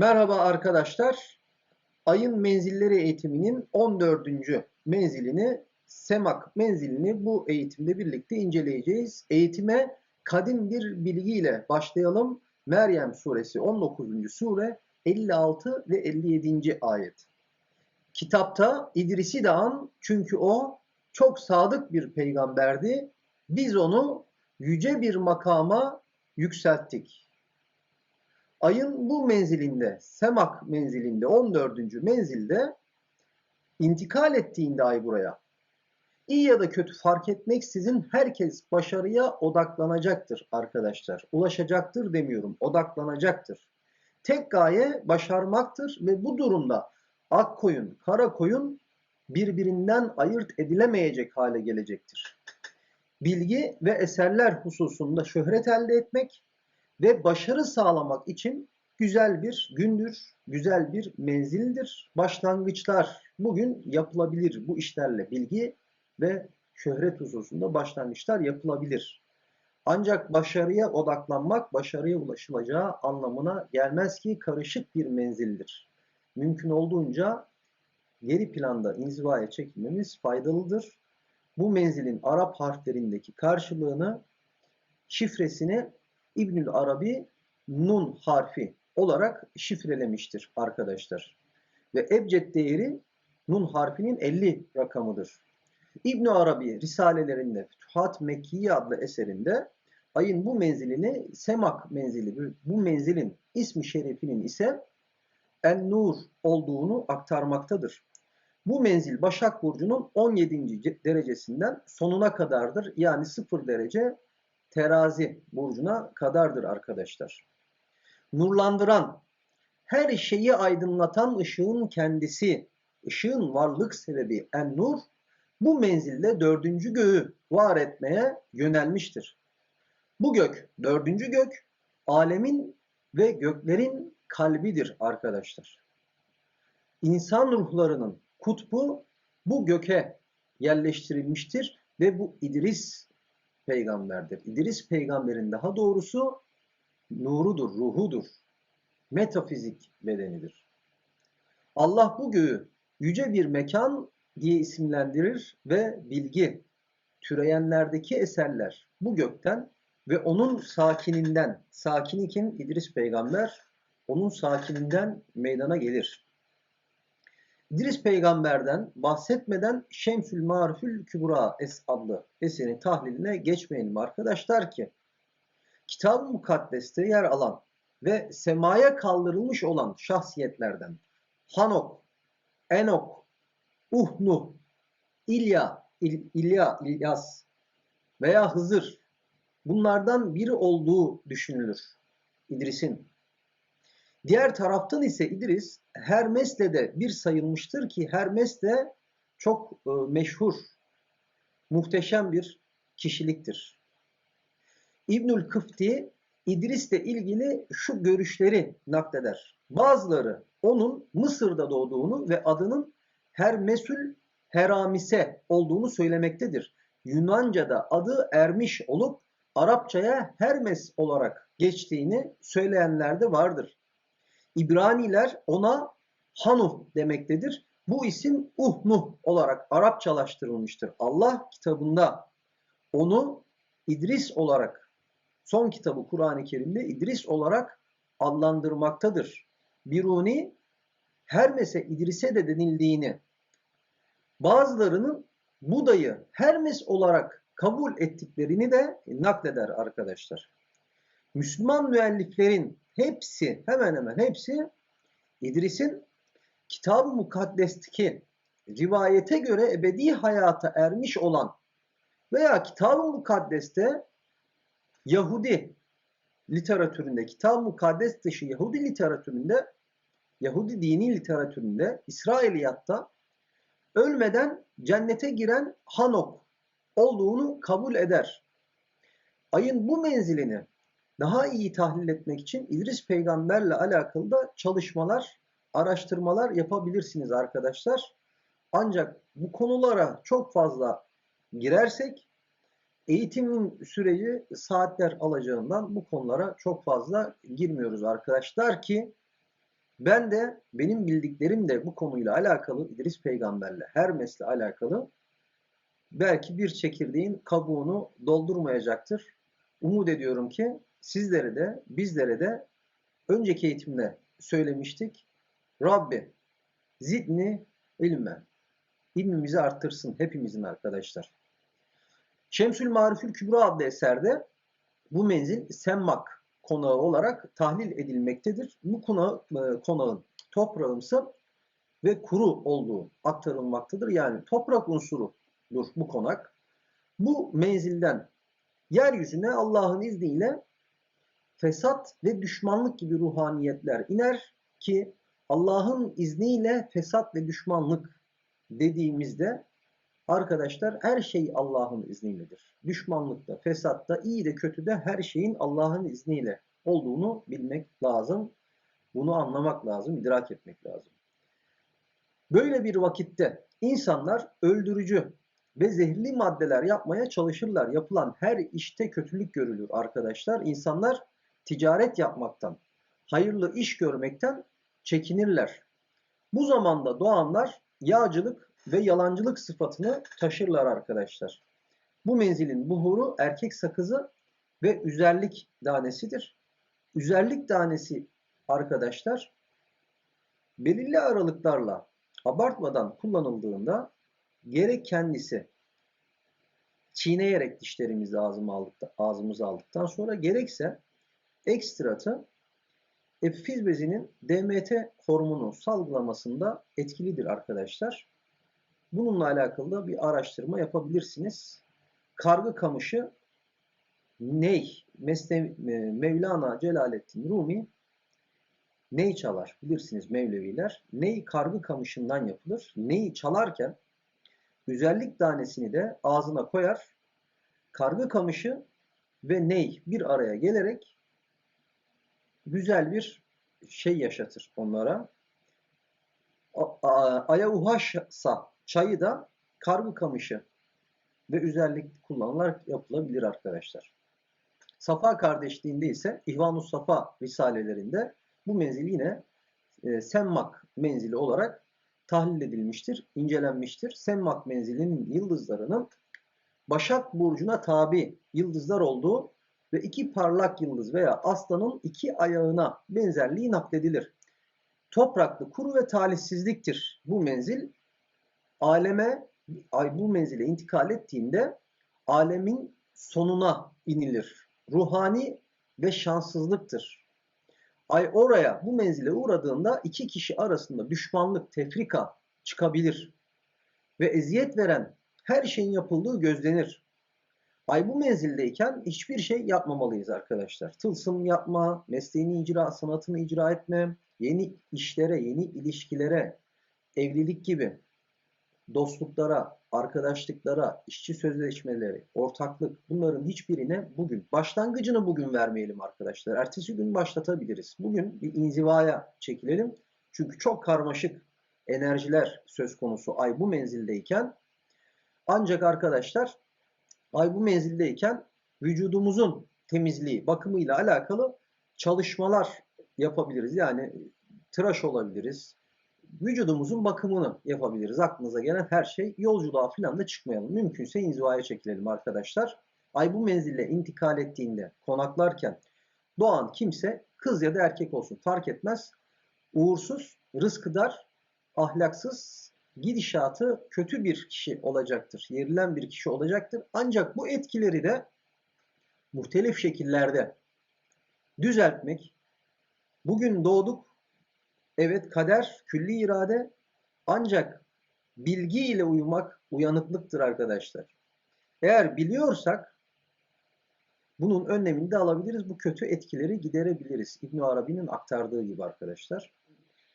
Merhaba arkadaşlar. Ayın menzilleri eğitiminin 14. menzilini Semak menzilini bu eğitimde birlikte inceleyeceğiz. Eğitime kadim bir bilgiyle başlayalım. Meryem suresi 19. sure 56 ve 57. ayet. Kitapta İdris'i an çünkü o çok sadık bir peygamberdi. Biz onu yüce bir makama yükselttik. Ayın bu menzilinde, Semak menzilinde, 14. menzilde intikal ettiğinde ay buraya, iyi ya da kötü fark etmeksizin herkes başarıya odaklanacaktır arkadaşlar. Ulaşacaktır demiyorum, odaklanacaktır. Tek gaye başarmaktır ve bu durumda ak koyun, kara koyun birbirinden ayırt edilemeyecek hale gelecektir. Bilgi ve eserler hususunda şöhret elde etmek, ve başarı sağlamak için güzel bir gündür, güzel bir menzildir. Başlangıçlar bugün yapılabilir bu işlerle bilgi ve şöhret hususunda başlangıçlar yapılabilir. Ancak başarıya odaklanmak başarıya ulaşılacağı anlamına gelmez ki karışık bir menzildir. Mümkün olduğunca geri planda inzivaya çekilmemiz faydalıdır. Bu menzilin Arap harflerindeki karşılığını, şifresini İbnül Arabi nun harfi olarak şifrelemiştir arkadaşlar. Ve ebced değeri nun harfinin 50 rakamıdır. İbn Arabi risalelerinde Fütuhat Mekkiye adlı eserinde ayın bu menzilini Semak menzili, bu menzilin ismi şerifinin ise En-Nur olduğunu aktarmaktadır. Bu menzil Başak Burcu'nun 17. derecesinden sonuna kadardır. Yani 0 derece terazi burcuna kadardır arkadaşlar. Nurlandıran, her şeyi aydınlatan ışığın kendisi, ışığın varlık sebebi en nur, bu menzilde dördüncü göğü var etmeye yönelmiştir. Bu gök, dördüncü gök, alemin ve göklerin kalbidir arkadaşlar. İnsan ruhlarının kutbu bu göke yerleştirilmiştir ve bu İdris peygamberdir. İdris peygamberin daha doğrusu nurudur, ruhudur. Metafizik bedenidir. Allah bu göğü yüce bir mekan diye isimlendirir ve bilgi, türeyenlerdeki eserler bu gökten ve onun sakininden, sakini kim? İdris peygamber, onun sakininden meydana gelir. İdris peygamberden bahsetmeden Şemsül Marifül Kübra es adlı eserin tahliline geçmeyelim arkadaşlar ki Kitab-ı Mukaddes'te yer alan ve semaya kaldırılmış olan şahsiyetlerden Hanok, Enok, Uhnu, İlya, İl, İlya, İlyas veya Hızır bunlardan biri olduğu düşünülür İdris'in. Diğer taraftan ise İdris Hermes'le de bir sayılmıştır ki Hermes de çok e, meşhur, muhteşem bir kişiliktir. İbnül Kıfti İdris'le ilgili şu görüşleri nakleder. Bazıları onun Mısır'da doğduğunu ve adının Hermesül Heramise olduğunu söylemektedir. Yunanca'da adı Ermiş olup Arapçaya Hermes olarak geçtiğini söyleyenler de vardır. İbraniler ona Hanuh demektedir. Bu isim Uhnuh olarak Arapçalaştırılmıştır. Allah kitabında onu İdris olarak son kitabı Kur'an-ı Kerim'de İdris olarak adlandırmaktadır. Biruni Hermes'e İdris'e de denildiğini bazılarının Buda'yı Hermes olarak kabul ettiklerini de nakleder arkadaşlar. Müslüman müelliflerin hepsi hemen hemen hepsi İdris'in Kitab-ı Mukaddes'teki rivayete göre ebedi hayata ermiş olan veya Kitab-ı Mukaddes'te Yahudi literatüründe, Kitab-ı Mukaddes dışı Yahudi literatüründe, Yahudi dini literatüründe, İsrailiyatta ölmeden cennete giren Hanok olduğunu kabul eder. Ayın bu menzilini daha iyi tahlil etmek için İdris peygamberle alakalı da çalışmalar, araştırmalar yapabilirsiniz arkadaşlar. Ancak bu konulara çok fazla girersek eğitimin süreci saatler alacağından bu konulara çok fazla girmiyoruz arkadaşlar ki Ben de benim bildiklerim de bu konuyla alakalı İdris peygamberle Hermes'le alakalı belki bir çekirdeğin kabuğunu doldurmayacaktır. Umut ediyorum ki sizlere de bizlere de önceki eğitimde söylemiştik. Rabbi zidni ilme. İlmimizi arttırsın hepimizin arkadaşlar. Şemsül Marifül Kübra adlı eserde bu menzil Semmak konağı olarak tahlil edilmektedir. Bu konağı, e, konağın toprağımsı ve kuru olduğu aktarılmaktadır. Yani toprak unsurudur bu konak. Bu menzilden yeryüzüne Allah'ın izniyle fesat ve düşmanlık gibi ruhaniyetler iner ki Allah'ın izniyle fesat ve düşmanlık dediğimizde arkadaşlar her şey Allah'ın izniyledir. Düşmanlıkta, fesatta, iyi de kötü de her şeyin Allah'ın izniyle olduğunu bilmek lazım. Bunu anlamak lazım, idrak etmek lazım. Böyle bir vakitte insanlar öldürücü ve zehirli maddeler yapmaya çalışırlar. Yapılan her işte kötülük görülür arkadaşlar. İnsanlar ticaret yapmaktan, hayırlı iş görmekten çekinirler. Bu zamanda doğanlar yağcılık ve yalancılık sıfatını taşırlar arkadaşlar. Bu menzilin buhuru erkek sakızı ve üzerlik tanesidir. Üzerlik tanesi arkadaşlar belirli aralıklarla abartmadan kullanıldığında gerek kendisi çiğneyerek dişlerimizi ağzımıza aldıktan sonra gerekse ekstratı epifiz bezinin DMT hormonu salgılamasında etkilidir arkadaşlar. Bununla alakalı da bir araştırma yapabilirsiniz. Kargı kamışı ney? Mesne, Mevlana Celaleddin Rumi ney çalar? Bilirsiniz Mevleviler. Ney kargı kamışından yapılır. Neyi çalarken güzellik tanesini de ağzına koyar. Kargı kamışı ve ney bir araya gelerek güzel bir şey yaşatır onlara. Ayauhaşsa çayı da kargı kamışı ve üzerlik kullanılarak yapılabilir arkadaşlar. Safa kardeşliğinde ise İhvanus Safa risalelerinde bu menzil yine e, Semmak menzili olarak tahlil edilmiştir, incelenmiştir. Semmak menzilinin yıldızlarının Başak Burcu'na tabi yıldızlar olduğu ve iki parlak yıldız veya aslanın iki ayağına benzerliği nakledilir. Topraklı, kuru ve talihsizliktir bu menzil. Aleme, ay bu menzile intikal ettiğinde alemin sonuna inilir. Ruhani ve şanssızlıktır. Ay oraya bu menzile uğradığında iki kişi arasında düşmanlık, tefrika çıkabilir. Ve eziyet veren her şeyin yapıldığı gözlenir. Ay bu menzildeyken hiçbir şey yapmamalıyız arkadaşlar. Tılsım yapma, mesleğini icra, sanatını icra etme, yeni işlere, yeni ilişkilere, evlilik gibi dostluklara, arkadaşlıklara, işçi sözleşmeleri, ortaklık bunların hiçbirine bugün, başlangıcını bugün vermeyelim arkadaşlar. Ertesi gün başlatabiliriz. Bugün bir inzivaya çekilelim. Çünkü çok karmaşık enerjiler söz konusu ay bu menzildeyken. Ancak arkadaşlar ay bu menzildeyken vücudumuzun temizliği, bakımıyla alakalı çalışmalar yapabiliriz. Yani tıraş olabiliriz. Vücudumuzun bakımını yapabiliriz. Aklınıza gelen her şey yolculuğa falan da çıkmayalım. Mümkünse inzivaya çekilelim arkadaşlar. Ay bu menzille intikal ettiğinde konaklarken doğan kimse kız ya da erkek olsun fark etmez. Uğursuz, rızkıdar, ahlaksız, gidişatı kötü bir kişi olacaktır. Yerilen bir kişi olacaktır. Ancak bu etkileri de muhtelif şekillerde düzeltmek. Bugün doğduk. Evet kader, külli irade. Ancak bilgi ile uyumak uyanıklıktır arkadaşlar. Eğer biliyorsak bunun önlemini de alabiliriz. Bu kötü etkileri giderebiliriz. İbn Arabi'nin aktardığı gibi arkadaşlar.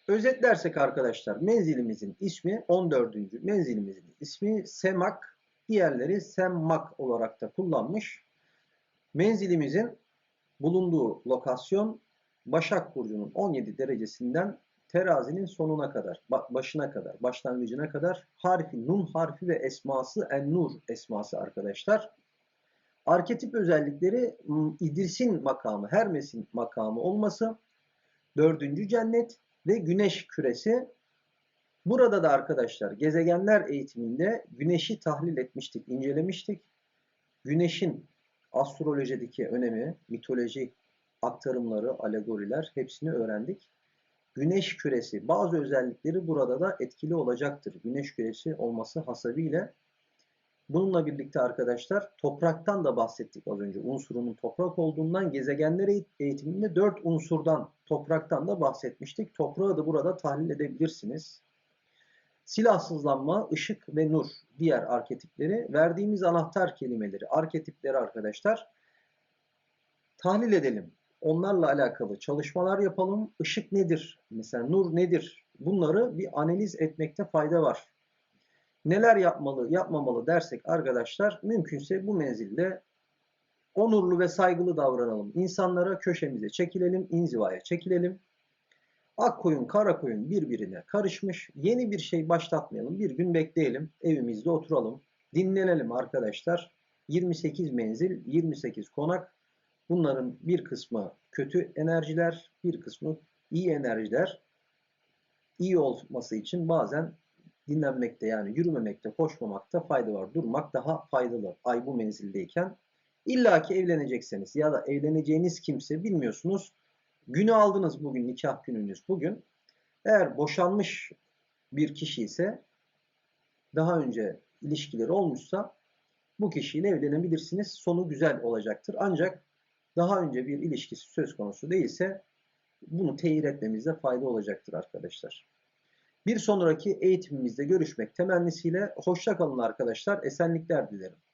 Özetlersek arkadaşlar menzilimizin ismi 14. menzilimizin ismi Semak, diğerleri Semmak olarak da kullanmış. Menzilimizin bulunduğu lokasyon Başak Burcu'nun 17 derecesinden terazinin sonuna kadar, başına kadar, başlangıcına kadar harfi, nun harfi ve esması en-nur esması arkadaşlar. Arketip özellikleri İdris'in makamı, Hermes'in makamı olması, dördüncü cennet, ve güneş küresi. Burada da arkadaşlar gezegenler eğitiminde güneşi tahlil etmiştik, incelemiştik. Güneşin astrolojideki önemi, mitoloji aktarımları, alegoriler hepsini öğrendik. Güneş küresi bazı özellikleri burada da etkili olacaktır. Güneş küresi olması hasebiyle Bununla birlikte arkadaşlar topraktan da bahsettik az önce. Unsurunun toprak olduğundan gezegenler eğitiminde 4 unsurdan topraktan da bahsetmiştik. Toprağı da burada tahlil edebilirsiniz. Silahsızlanma, ışık ve nur diğer arketipleri verdiğimiz anahtar kelimeleri, arketipleri arkadaşlar tahlil edelim. Onlarla alakalı çalışmalar yapalım. Işık nedir? Mesela nur nedir? Bunları bir analiz etmekte fayda var neler yapmalı, yapmamalı dersek arkadaşlar mümkünse bu menzilde onurlu ve saygılı davranalım. İnsanlara köşemize çekilelim, inzivaya çekilelim. Ak koyun, kara koyun birbirine karışmış. Yeni bir şey başlatmayalım. Bir gün bekleyelim. Evimizde oturalım. Dinlenelim arkadaşlar. 28 menzil, 28 konak. Bunların bir kısmı kötü enerjiler, bir kısmı iyi enerjiler. İyi olması için bazen dinlenmekte yani yürümemekte, koşmamakta fayda var. Durmak daha faydalı ay bu menzildeyken. İlla ki evlenecekseniz ya da evleneceğiniz kimse bilmiyorsunuz. Günü aldınız bugün nikah gününüz bugün. Eğer boşanmış bir kişi ise daha önce ilişkileri olmuşsa bu kişiyle evlenebilirsiniz. Sonu güzel olacaktır. Ancak daha önce bir ilişkisi söz konusu değilse bunu teyir etmemizde fayda olacaktır arkadaşlar. Bir sonraki eğitimimizde görüşmek temennisiyle hoşça kalın arkadaşlar. Esenlikler dilerim.